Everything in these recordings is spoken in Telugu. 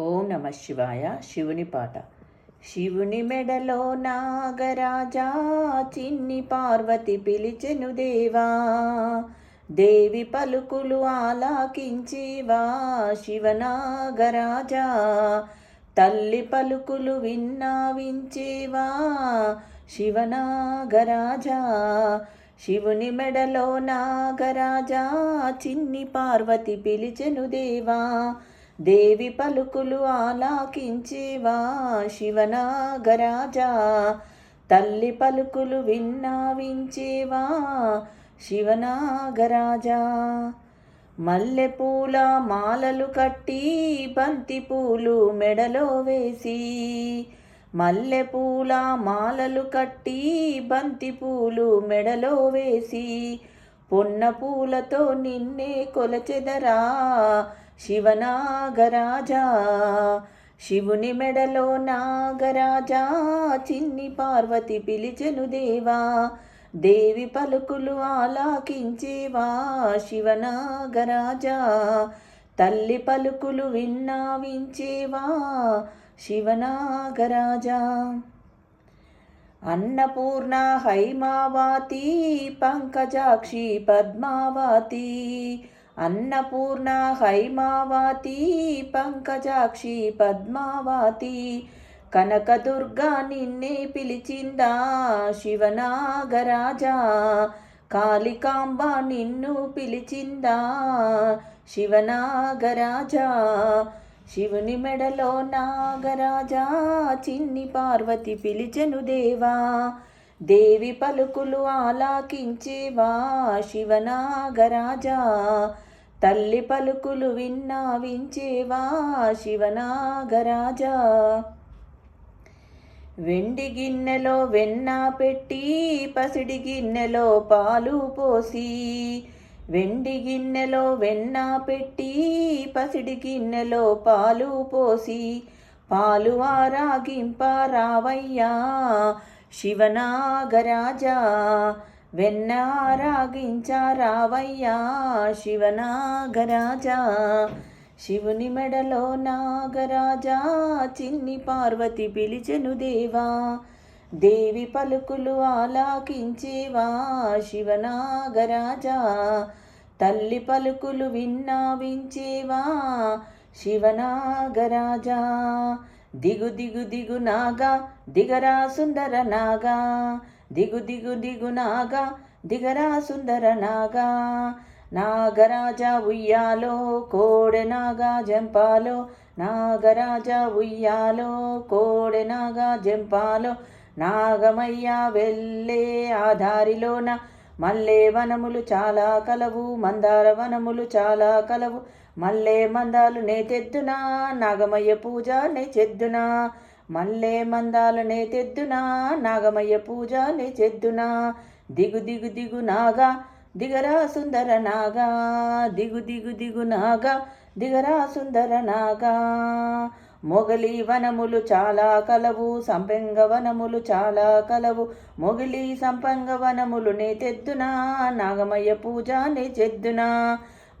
ఓం నమ శివాయ. శివుని పాట. శివుని మెడలో నాగరాజా చిన్ని పార్వతి పిలిచెను దేవా. దేవి పలుకులు ఆలాకించేవా శివనాగరాజా. తల్లి పలుకులు విన్నావించేవా శివనాగరాజా. శివుని మెడలో నాగరాజా చిన్ని పార్వతి పిలిచెను దేవా. దేవి పలుకులు ఆలాకించేవా శివనాగరాజా. తల్లి పలుకులు విన్నావించేవా శివనాగరాజా. మల్లెపూల మాలలు కట్టి బంతిపూలు మెడలో వేసి మల్లెపూల మాలలు కట్టి బంతిపూలు మెడలో వేసి పొన్న పూలతో నిన్నే కొలచెదరా. శివనాగరాజా శివుని మెడలో నాగరాజా చిన్ని పార్వతి పిలిచెను దేవా దేవి పలుకులు ఆలాకించేవా శివనాగరాజా తల్లి పలుకులు విన్నావించేవా శివనాగరాజా. అన్నపూర్ణ హైమావాతి పంకజాక్షి పద్మావతి అన్నపూర్ణ హైమావతి పంకజాక్షి పద్మావతి కనకదుర్గా నిన్నే పిలిచిందా శివనాగరాజా కాళికాంబ నిన్ను పిలిచిందా శివనాగరాజా శివుని మెడలో నాగరాజా చిన్ని పార్వతి పిలిచెను దేవా దేవి పలుకులు ఆలాకించేవా శివనాగరాజా తల్లి పలుకులు విన్నావించేవా శివనాగరాజా? వెండి గిన్నెలో వెన్న పెట్టి పసిడి గిన్నెలో పాలు పోసి వెండి గిన్నెలో వెన్న పెట్టి పసిడి గిన్నెలో పాలు పోసి పాలు ఆరాగింప రావయ్యా శివనాగరాజా. వెన్న ఆరాగించ శివనాగరాజా. శివుని మెడలో నాగరాజా చిన్ని పార్వతి పిలిచెను దేవా. దేవి పలుకులు ఆలాకించేవా శివనాగరాజా. తల్లి పలుకులు విన్నావించేవా శివనాగరాజా. దిగు దిగు దిగు నాగా దిగరా సుందర నాగా. దిగు దిగు దిగు నాగా దిగరా సుందర నాగా. నాగరాజ ఉయ్యాలో కోడె నాగా జంపాలో. నాగరాజ ఉయ్యాలో కోడె నాగా జంపాలో. నాగమయ్య వెళ్ళే ఆ దారిలోన మల్లె వనములు చాలా కలవు మందార వనములు చాలా కలవు. మల్లె మందాలు నే తెద్దునా నాగమయ్య పూజ నే చెద్దునా? మల్లె మందాలనే తెద్దునా నాగమయ్య పూజనే చెద్దునా దిగు దిగు దిగు నాగా దిగరా సుందర నాగా దిగు దిగు దిగు నాగా దిగరా సుందర నాగా. మొగలి వనములు చాలా కలవు సంపెంగ వనములు చాలా కలవు. మొగిలి సంపంగ వనములు నే తెద్దునా నాగమయ్య పూజ నే చెద్దునా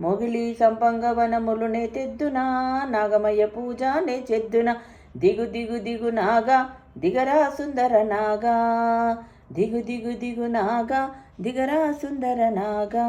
మొగిలి సంపంగ వనములు నే తెద్దునా నాగమయ్య పూజ నే చెద్దునా దిగు దిగు దిగు నాగా దిగరా సుందర నాగా. దిగు దిగు దిగు నాగా దిగరా సుందర నాగా.